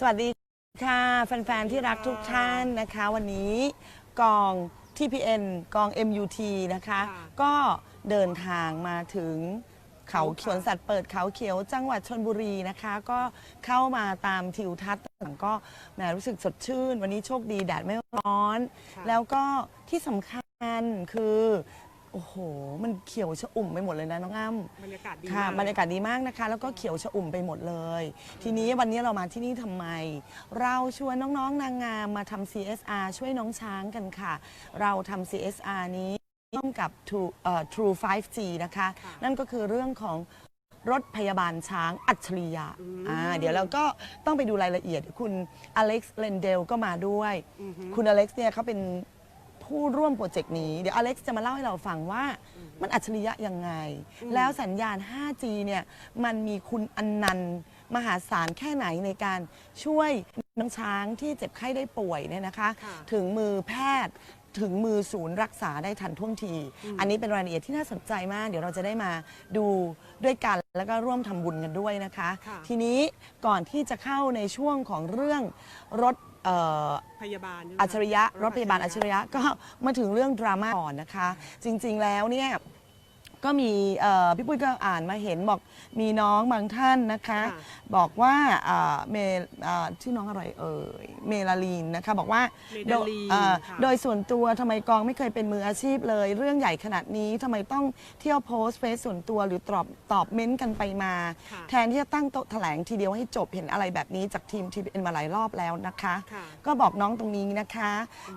สวัสดีค่ะแฟนๆที่รักทุกท่านนะคะ วันนี้กอง TPN กอง MUT นะคะค่ะก็เดินทางมาถึงเขาเขาสวนสัตว์เปิดเขาเขียวจังหวัดชนบุรีนะคะ ก็เข้ามาตามทิวทัศน์ต่างๆก็แหมรู้สึกสดชื่น วันนี้โชคดีแดดไม่ร้อนค่ะแล้วก็ที่สำคัญคือ โอ้โห มันเขียวชอุ่มไปหมดเลยนะน้องอ้ำบรรยากาศดีค่ะ มากบรรยากาศดีมากนะคะ แล้วก็เขียวชอุ่มไปหมดเลย ทีนี้วันนี้เรามาที่นี่ทำไม เราชวนน้องๆนางงามมาทำ CSR ช่วยน้องช้างกันค่ะ เราทำ CSR นี้ร่วมกับ True เอ่อ True 5G นะคะค่ะนั่นก็คือเรื่องของรถพยาบาลช้างอัจฉริยะอืมอ่าเดี๋ยวเราก็ต้องไปดูรายละเอียดคุณอเล็กซ์เลนเดลก็มาด้วยอือฮึคุณอเล็กซ์เนี่ยเขาเป็น ผู้ร่วมโปรเจกต์นี้ เดี๋ยวอเล็กซ์จะมาเล่าให้เราฟังว่ามันอัจฉริยะยังไง แล้วสัญญาณ 5G เนี่ยมันมีคุณอันนันต์มหาศาลแค่ไหนในการช่วยน้องช้างที่เจ็บไข้ได้ป่วยเนี่ยนะคะ ค่ะ ถึงมือแพทย์ถึงมือศูนย์รักษาได้ทันท่วงที อันนี้เป็นรายละเอียดที่น่าสนใจมาก เดี๋ยวเราจะได้มาดูด้วยกันแล้วก็ร่วมทำบุญกันด้วยนะคะ ค่ะ ทีนี้ก่อนที่จะเข้าในช่วงของเรื่องรถ เอ่อ พยาบาลใช่ไหมอัจฉริยะรถพยาบาลอัจฉริยะก็มาถึงเรื่องดราม่าก่อนนะคะ จริงๆแล้วเนี่ย ก็มีเอ่อพี่ปุ้ยก็อ่านมาเห็นบอกมีน้องบางท่านนะคะค่ะบอกว่าอ่าเมอ่าชื่อน้องอะไรเอ่ยเมลาลีนนะคะบอกว่าเมโดดายลีนอ่าค่ะโดยส่วนตัวทำไมกองไม่เคยเป็นมืออาชีพเลย เรื่องใหญ่ขนาดนี้ทำไมต้องเที่ยวโพสต์เฟซส่วนตัวหรือตอบตอบเม้นต์กันไปมาค่ะแทนที่จะตั้งโต๊ะแถลงทีเดียวให้จบเห็นอะไรแบบนี้จากทีมทีเป็นมาหลายรอบแล้วนะคะค่ะก็บอกน้องตรงนี้นะคะ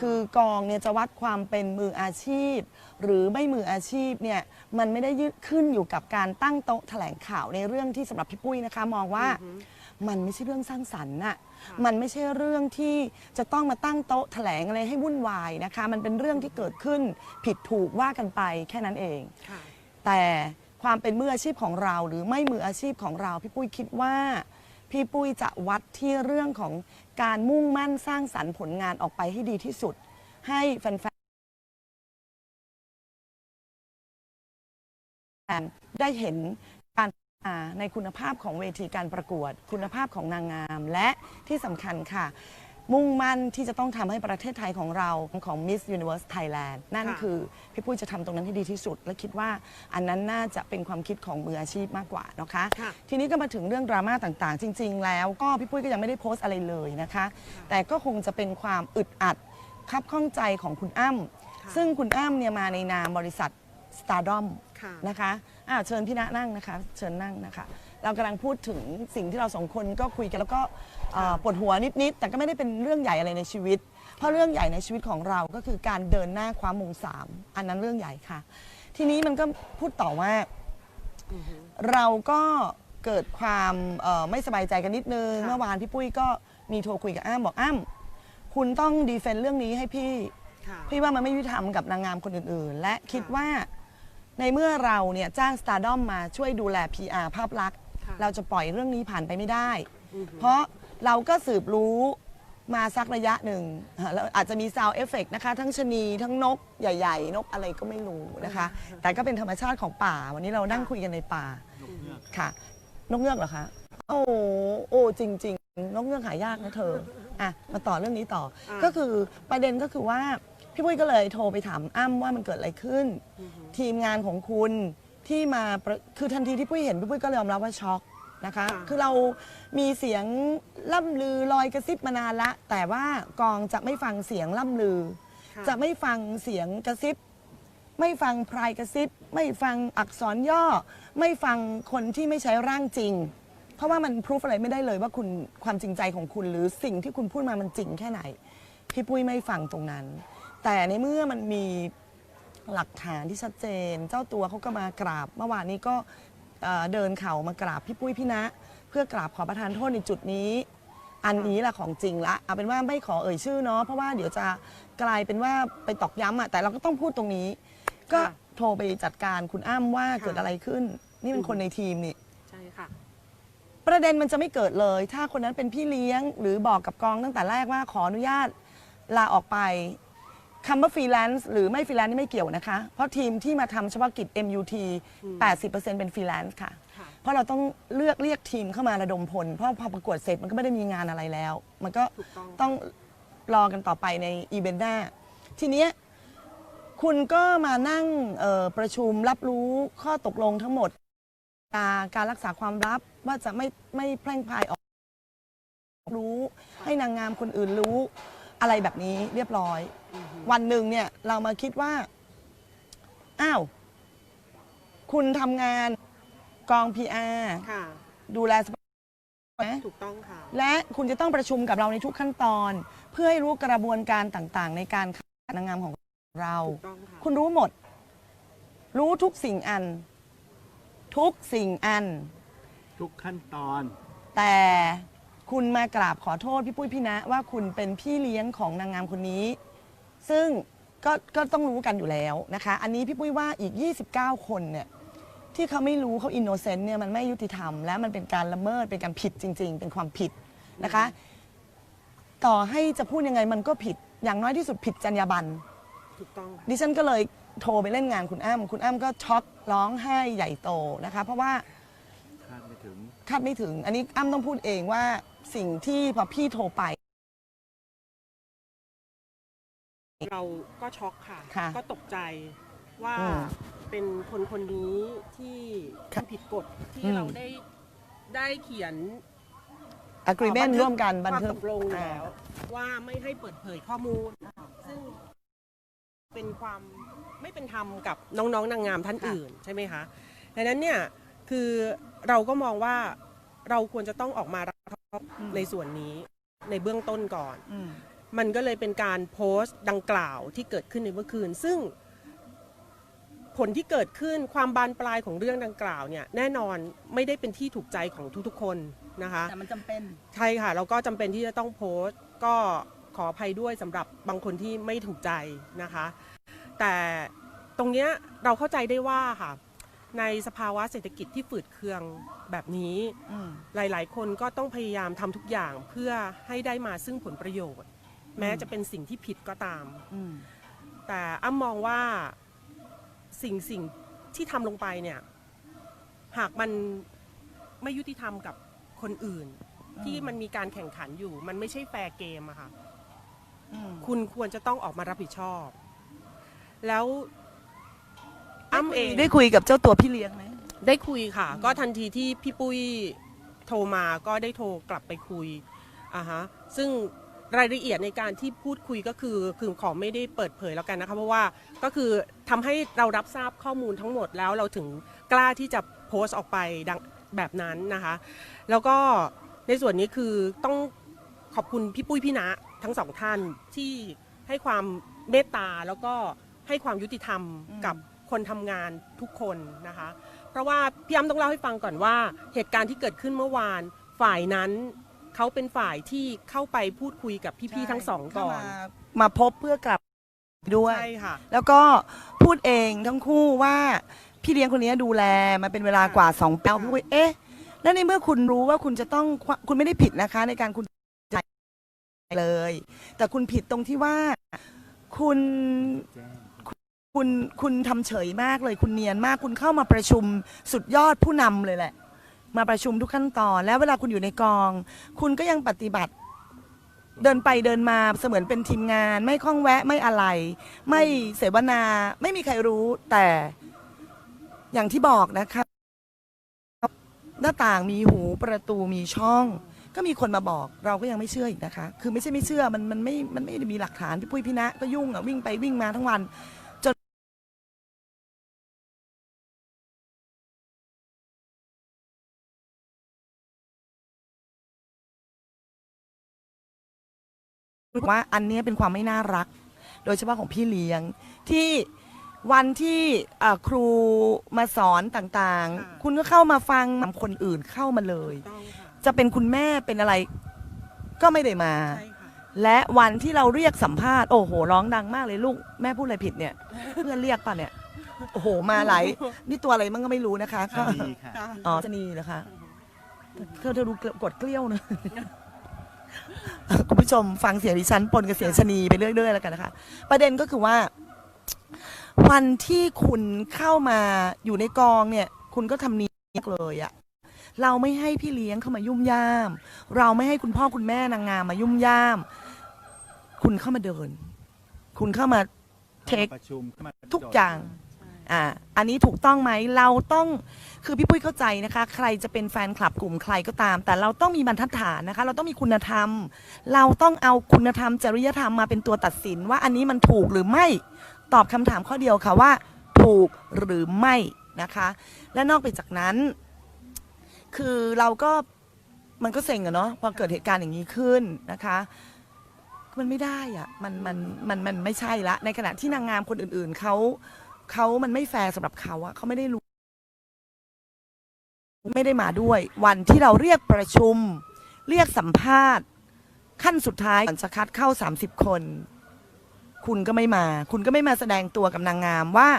คือกองเนี่ยจะวัดความเป็นมืออาชีพ หรือไม่มืออาชีพเนี่ยมันไม่ได้ยึดขึ้นอยู่กับการตั้งโต๊ะแถลงข่าวในเรื่องที่สำหรับพี่ปุ้ยนะคะ มองว่ามันไม่ใช่เรื่องสร้างสรรค์น่ะค่ะมันไม่ใช่เรื่องที่จะต้องมาตั้งโต๊ะแถลงอะไรให้วุ่นวายนะคะ มันเป็นเรื่องที่เกิดขึ้นผิดถูกว่ากันไปแค่นั้นเองค่ะแต่ความเป็นมืออาชีพของเรา หรือไม่มืออาชีพของเรา พี่ปุ้ยคิดว่า พี่ปุ้ยจะวัดที่เรื่องของการมุ่งมั่นสร้างสรรค์ผลงานออกไปให้ดีที่สุด ให้แฟน ได้เห็นการพัฒนาในคุณภาพของเวทีการประกวด คุณภาพของนางงาม และที่สำคัญค่ะ มุ่งมั่นที่จะต้องทำให้ประเทศไทยของเราของ Miss Universe Thailand นั่นค่ะคือพี่ปุ้ยจะทำตรงนั้นให้ดีที่สุด และคิดว่าอันนั้นน่าจะเป็นความคิดของมืออาชีพมากกว่านะคะค่ะทีนี้ก็มาถึงเรื่องดราม่าต่างๆ จริง ๆ แล้วก็พี่ปุ้ยก็ยังไม่ได้โพสต์อะไรเลยนะคะ แต่ก็คงจะเป็นความอึดอัดคับข้องใจของคุณอ้ำค่ะซึ่งคุณอ้ำเนี่ยมาในนามบริษัท Stardom ค่ะนะคะอ่าเชิญพี่ณนั่งนะคะ เชิญนั่งนะคะ เรากำลังพูดถึงสิ่งที่เราสองคนก็คุยกัน แล้วก็เอ่อปวดหัวนิด ๆ แต่ก็ไม่ได้เป็นเรื่องใหญ่อะไรในชีวิต เพราะเรื่องใหญ่ในชีวิตของเราก็คือการเดินหน้าคว้ามงสามอันนั้นเรื่องใหญ่ค่ะ ทีนี้มันก็พูดต่อว่า อือฮึ เราก็เกิดความเอ่อไม่สบายใจกันนิดนึง ค่ะ เมื่อวานพี่ปุ้ยก็มีโทรคุยกับอ้ำบอกอ้ำคุณต้องดีเฟนต์เรื่องนี้ให้พี่ ค่ะ พี่ว่ามันไม่ยุติธรรมกับนางงามคนอื่นๆ และคิดว่า ในเมื่อเราเนี่ยจ้าง Stardom มาช่วยดูแล PR ภาพลักษณ์ค่ะเราจะปล่อยเรื่องนี้ผ่านไปไม่ได้อือฮึเพราะเราก็สืบรู้มาสักระยะหนึ่งอ่าแล้วอาจจะมีซาวเอฟเฟกนะคะ ทั้งชะนีทั้งนกใหญ่ ๆ นกอะไรก็ไม่รู้นะคะ แต่ก็เป็นธรรมชาติของป่า วันนี้เรานั่งคุยกันในป่าค่ะ นกเงือกเหรอคะ โอ้โหโอ้จริง ๆ นกเงือกหายากนะเธออะมาต่อเรื่องนี้ต่ออาก็คือประเด็นก็คือว่า พี่ปุ้ยก็เลยโทรไปถามอ้ำว่ามันเกิดอะไรขึ้น ทีมงานของคุณที่มาประคือทันทีที่ปุ้ยเห็นพี่ปุ้ยก็เลยยอมรับว่าช็อกนะคะค่ะคือเรามีเสียงล่ำลือลอยกระซิบมานานละ แต่ว่ากองจะไม่ฟังเสียงล่ำลือค่ะจะไม่ฟังเสียงกระซิบ ไม่ฟังพรายกระซิบ ไม่ฟังอักษรย่อ ไม่ฟังคนที่ไม่ใช้ร่างจริง เพราะว่ามันพิสูจอะไรไม่ได้เลยว่าคุณความจริงใจของคุณหรือสิ่งที่คุณพูดมามันจริงแค่ไหน พี่ปุ้ยไม่ฟังตรงนั้น แต่ในเมื่อมันมีหลักฐานที่ชัดเจน เจ้าตัวเขาก็มากราบ เมื่อวานนี้ก็เอ่อเดินเข่ามากราบพี่ปุ้ยพี่ณะเพื่อกราบขอประทานโทษในจุดนี้ อันนี้แหละของจริงละเอาเป็นว่าไม่ขอเอ่ยชื่อเนาะเพราะว่าเดี๋ยวจะกลายเป็นว่าไปตอกย้ำอะแต่เราก็ต้องพูดตรงนี้ ก็ค่ะโทรไปจัดการคุณอ้ำว่าค่ะ เกิดอะไรขึ้น นี่เป็นคนในทีมนี่ ใช่ค่ะ ประเด็นมันจะไม่เกิดเลย ถ้าคนนั้นเป็นพี่เลี้ยง หรือบอกกับกองตั้งแต่แรกว่าขออนุญาตลาออกไป คำว่าฟรีแลนซ์หรือไม่ฟรีแลนซ์นี่ไม่เกี่ยวนะคะ เพราะทีมที่มาทำเฉพาะกิจ MUT 80%เป็นฟรีแลนซ์ค่ะ ค่ะ เพราะเราต้องเลือกเรียกทีมเข้ามาระดมพล เพราะพอประกวดเสร็จมันก็ไม่ได้มีงานอะไรแล้ว มันก็ถูกต้อง ต้องรอกันต่อไปในอีเวนต์หน้า ทีเนี้ยคุณก็มานั่งเอ่อประชุมรับรู้ข้อตกลงทั้งหมด การการรักษาความลับว่าจะไม่ไม่แพร่งพรายออกรู้ ให้นางงามคนอื่นรู้อะไรแบบนี้เรียบร้อย วันหนึ่งเนี่ยเรามาคิดว่า อ้าว คุณทำงานกอง PR ค่ะ ดูแลสภาพนะถูกต้องค่ะ และคุณจะต้องประชุมกับเราในทุกขั้นตอน เพื่อให้รู้กระบวนการต่างๆ ในการคัดนางงามของเรา ถูกต้องค่ะ คุณรู้หมด รู้ทุกสิ่งอัน ทุกสิ่งอัน ทุกขั้นตอน แต่คุณมากราบขอโทษพี่ปุ้ยพี่นะว่าคุณเป็นพี่เลี้ยงของนางงามคนนี้ ซึ่งก็ก็ต้องรู้กันอยู่แล้วนะคะ อันนี้พี่ปุ้ยว่าอีก 29 คนเนี่ยที่เขาไม่รู้เขาอินโนเซนต์เนี่ยมันไม่ยุติธรรม และมันเป็นการละเมิดเป็นการผิดจริง ๆ เป็นความผิดนะคะ ต่อให้จะพูดยังไงมันก็ผิดอย่างน้อยที่สุดผิดจรรยาบรรณถูกต้องค่ะดิฉันก็เลยโทรไปเล่นงานคุณอ้ำคุณอ้ำก็ช็อกร้องไห้ใหญ่โตนะคะ เพราะว่าคาดไม่ถึง คาดไม่ถึง อันนี้อ้ำต้องพูดเองว่าสิ่งที่พอพี่โทรไป เราก็ช็อกค่ะ ค่ะก็ตกใจว่าอืมเป็นคนคนนี้ที่ค่ะที่ผิดกฎที่อืม เราได้ได้เขียน agreement บันทึกร่วมกันบันความทึกตกลงอ่าแล้ว ว่าไม่ให้เปิดเผยข้อมูล ซึ่งเป็นความไม่เป็นธรรมกับน้องๆนางงามท่านอื่นใช่ไหมคะดังนั้นเนี่ยคือเราก็มองว่าเราควรจะต้องออกมารับผิดชอบในส่วนนี้ในเบื้องต้นก่อน อืม มันก็เลยเป็นการโพสต์ดังกล่าวที่เกิดขึ้นในเมื่อคืน ซึ่งผลที่เกิดขึ้นความบานปลายของเรื่องดังกล่าวเนี่ยแน่นอนไม่ได้เป็นที่ถูกใจของทุกๆคนนะคะแต่มันจำเป็นใช่ค่ะแล้วก็จำเป็นที่จะต้องโพสต์ ก็ขออภัยด้วยสำหรับบางคนที่ไม่ถูกใจนะคะ แต่ตรงเนี้ยเราเข้าใจได้ว่าค่ะในสภาวะเศรษฐกิจที่ฝืดเคืองแบบนี้อืมหลาย ๆ คนก็ต้องพยายามทำทุกอย่างเพื่อให้ได้มาซึ่งผลประโยชน์ แม้จะเป็นสิ่งที่ผิดก็ตามอืมแต่อ้ำมองว่าสิ่งสิ่งที่ทำลงไปเนี่ย หากมันไม่ยุติธรรมกับคนอื่น ที่มันมีการแข่งขันอยู่ มันไม่ใช่แฟร์เกมอะค่ะอืมคุณควรจะต้องออกมารับผิดชอบ แล้วอ้ำเองได้คุยกับเจ้าตัวพี่เลี้ยงไหมได้คุยค่ะ ก็ทันทีที่พี่ปุ้ยโทรมาก็ได้โทรกลับไปคุยอ่าฮะ ซึ่ง รายละเอียดในการที่พูดคุยก็คือคือขอไม่ได้เปิดเผยแล้วกันนะคะเพราะว่าก็คือทำให้เรารับทราบข้อมูลทั้งหมดแล้วเราถึงกล้าที่จะโพสต์ออกไปดังแบบนั้นนะคะ แล้วก็ในส่วนนี้คือต้องขอบคุณพี่ปุ้ยพี่นะทั้งสองท่านที่ให้ความเมตตาแล้วก็ให้ความยุติธรรมกับคนทำงานทุกคนนะคะ เพราะว่าพี่อ้ำต้องเล่าให้ฟังก่อนว่าเหตุการณ์ที่เกิดขึ้นเมื่อวานฝ่ายนั้น เขาเป็นฝ่ายที่เข้าไปพูดคุยกับพี่ๆทั้งสองก่อนเข้ามามาพบเพื่อกลับด้วย ใช่ค่ะ แล้วก็พูดเองทั้งคู่ว่าพี่เลี้ยงคนนี้ดูแลมาเป็นเวลากว่าสองปีพี่ปุ้ยเอ๊ะ แล้วในเมื่อคุณรู้ว่าคุณจะต้องคุณไม่ได้ผิดนะคะ ในการคุณจ่ายเลย แต่คุณผิดตรงที่ว่าคุณแจ้งคุณคุณทำเฉยมากเลย คุณเนียนมากคุณเข้ามาประชุมสุดยอดผู้นำเลยแหละ มาประชุมทุกขั้นตอน แล้วเวลาคุณอยู่ในกอง คุณก็ยังปฏิบัติเดินไปเดินมาเสมือนเป็นทีมงาน ไม่ข้องแวะไม่อะไร ไม่เสวนาไม่มีใครรู้แต่อย่างที่บอกนะคะ หน้าต่างมีหูประตูมีช่อง ก็มีคนมาบอกเราก็ยังไม่เชื่ออีกนะคะ คือไม่ใช่ไม่เชื่อมันมันไม่มันไม่ได้มีหลักฐานพี่ปุ้ยพี่นะก็ยุ่งอะวิ่งไปวิ่งมาทั้งวัน ว่าอันเนี้ยเป็นความไม่น่ารัก โดยเฉพาะของพี่เลี้ยง ที่วันที่เอ่อครูมาสอนต่างค่ะๆคุณก็เข้ามาฟังคนอื่นเข้ามาเลยถูกต้องค่ะจะเป็นคุณแม่เป็นอะไรก็ไม่ได้มาใช่ค่ะและวันที่เราเรียกสัมภาษณ์โอ้โหร้องดังมากเลยลูกแม่พูดอะไรผิดเนี่ยเพื่อนเรียกป่ะเนี่ยโอ้โหมาหลายนี่ตัวอะไรมันก็ไม่รู้นะคะก็ดีค่ะอ๋อชะนีเหรอคะเธอเธอดูกดเกลี้ยวนะ คุณผู้ชมฟังเสียงดิฉันปนกับเสียงชะนีไปเรื่อยๆแล้วกันนะคะ ประเด็นก็คือว่า วันที่คุณเข้ามาอยู่ในกองเนี่ย คุณก็ทำเนียบเลยอะเราไม่ให้พี่เลี้ยงเข้ามายุ่มย่าม เราไม่ให้คุณพ่อคุณแม่นางงามมายุ่มย่าม คุณเข้ามาเดิน คุณเข้ามาเทคประชุมเข้ามาทุกอย่าง อ่า อันนี้ถูกต้องไหม เราต้อง คือพี่ปุ้ยเข้าใจนะคะ ใครจะเป็นแฟนคลับกลุ่มใครก็ตาม แต่เราต้องมีบรรทัดฐานนะคะ เราต้องมีคุณธรรม เราต้องเอาคุณธรรมจริยธรรมมาเป็นตัวตัดสินว่าอันนี้มันถูกหรือไม่ตอบคำถามข้อเดียวค่ะว่า ถูกหรือไม่นะคะ และนอกไปจากนั้น คือเราก็มันก็เซ็งอะเนาะพอเกิดเหตุการณ์อย่างนี้ขึ้นนะคะมันไม่ได้อะมันมันมันมันไม่ใช่ละ ในขณะที่นางงามคนอื่นๆเขาเขามันไม่แฟร์สำหรับเขาอะเขาไม่ได้รู้ ไม่ได้มาด้วย วันที่เราเรียกประชุม เรียกสัมภาษณ์ ขั้นสุดท้ายก่อนจะคัดเข้า 30 คน คุณก็ไม่มา คุณก็ไม่มาแสดงตัวกับนางงามว่า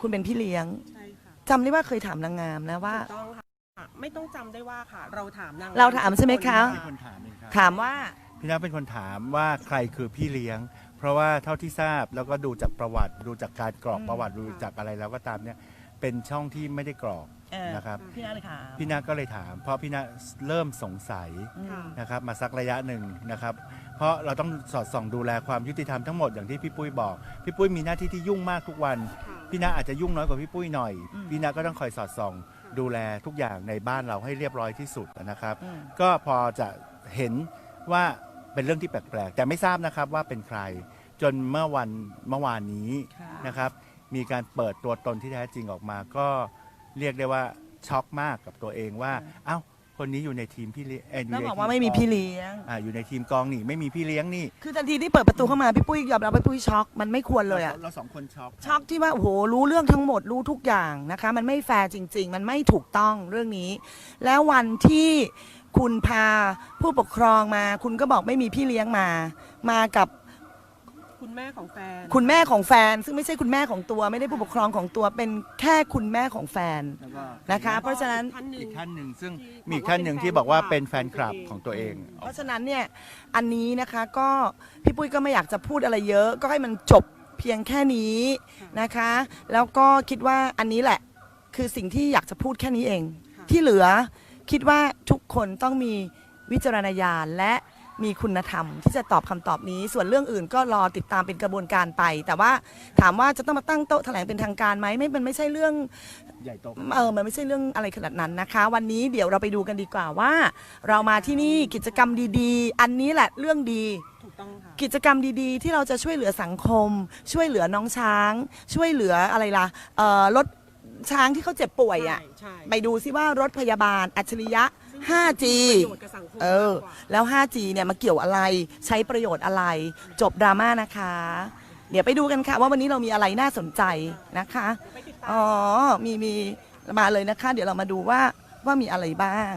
คุณเป็นพี่เลี้ยงใช่ค่ะจำได้ว่าเคยถามนางงามนะว่า ถูกต้องค่ะไม่ต้องจำได้ว่าค่ะ เราถามนางเราถามใช่ไหมคะ เป็นคนถามเองครับถามว่า พี่นัทเป็นคนถามว่าใครคือพี่เลี้ยง เพราะว่าเท่าที่ทราบแล้วก็ดูจากประวัติ ดูจากการกรอกอืมประวัติดูจากอะไรแล้วก็ตามเนี่ย เป็นช่องที่ไม่ได้กรอกเออนะครับ พี่นาเลยค่ะ พี่นัทก็เลยถาม เพราะพี่นัทเริ่มสงสัยค่ะ นะครับ มาสักระยะหนึ่งนะครับ เพราะเราต้องสอดส่องดูแลความยุติธรรมทั้งหมดอย่างที่พี่ปุ้ยบอก พี่ปุ้ยมีหน้าที่ที่ยุ่งมากทุกวัน ค่ะ พี่นาอาจจะยุ่งน้อยกว่าพี่ปุ้ยหน่อย อืมพี่นาก็ต้องคอยสอดส่อง ดูแลทุกอย่างในบ้านเราให้เรียบร้อยที่สุดนะครับ อืม ก็พอจะเห็นว่าเป็นเรื่องที่แปลกๆ แต่ไม่ทราบนะครับว่าเป็นใครจนเมื่อวันเมื่อวานนี้ค่ะ นะครับ มีการเปิดตัวตนที่แท้จริงออกมา ก็เรียกได้ว่าช็อกมากกับตัวเองว่า เอ้า คนนี้อยู่ในทีมพี่เลี้ยงเยอยู่แล้วในบอกทีว่าไม่มีกองพี่เลี้ยง อ่าอยู่ในทีมกองนี่ไม่มีพี่เลี้ยงนี่คือทันทีที่เปิดประตูเข้ามาพี่ปุ้ยยอมรับว่าพี่ปุ้ยช็อกมันไม่ควรเลยอะ เราสองคนช็อกช็อกที่ว่าโอ้โหรู้เรื่องทั้งหมดรู้ทุกอย่างนะคะ มันไม่แฟร์จริง ๆ มันไม่ถูกต้องเรื่องนี้ แล้ววันที่คุณพาผู้ปกครองมา คุณก็บอกไม่มีพี่เลี้ยงมา มากับ คุณแม่ของแฟน คุณแม่ของแฟน ซึ่งไม่ใช่คุณแม่ของตัวไม่ได้ผู้ปกครองของตัวเป็นแค่คุณแม่ของแฟนแล้วก็นะคะ เพราะฉะนั้น ท่านหนึ่ง อีกท่านหนึ่งซึ่งที่มีอีกท่านหนึ่งที่บอกว่าเป็นแฟนคลับของตัวเอง เพราะฉะนั้นเนี่ยอันนี้นะคะก็พี่ปุ้ยก็ไม่อยากจะพูดอะไรเยอะ ก็ให้มันจบเพียงแค่นี้นะคะ แล้วก็คิดว่าอันนี้แหละคือสิ่งที่อยากจะพูดแค่นี้เองค่ะที่เหลือคิดว่าทุกคนต้องมีวิจารณญาณและ มีคุณธรรม ที่จะตอบคำตอบนี้ ส่วนเรื่องอื่นก็รอติดตามเป็นกระบวนการไป แต่ว่าถามว่าจะต้องมาตั้งโต๊ะแถลงเป็นทางการไหมไม่มันไม่ใช่เรื่องใหญ่โตเออมันไม่ใช่เรื่องอะไรขนาดนั้นนะคะ วันนี้เดี๋ยวเราไปดูกันดีกว่าว่า เรามาที่นี่กิจกรรมดีๆ อันนี้แหละเรื่องดีถูกต้องค่ะกิจกรรมดีๆ ที่เราจะช่วยเหลือสังคม ช่วยเหลือน้องช้าง ช่วยเหลืออะไรล่ะเอ่อรถช้างที่เขาเจ็บป่วยอะใช่ใช่ไปดูซิว่ารถพยาบาล อัจฉริยะ 5G ประโยชน์กับสังคมเออ มากกว่า แล้ว 5G เนี่ยมาเกี่ยวอะไร ใช้ประโยชน์อะไร จบดราม่านะคะ เดี๋ยวไปดูกันค่ะ ว่าวันนี้เรามีอะไรน่าสนใจนะคะไปติดตามอ๋อ มีมีมาเลยนะคะ เดี๋ยวเรามาดูว่าว่ามีอะไรบ้าง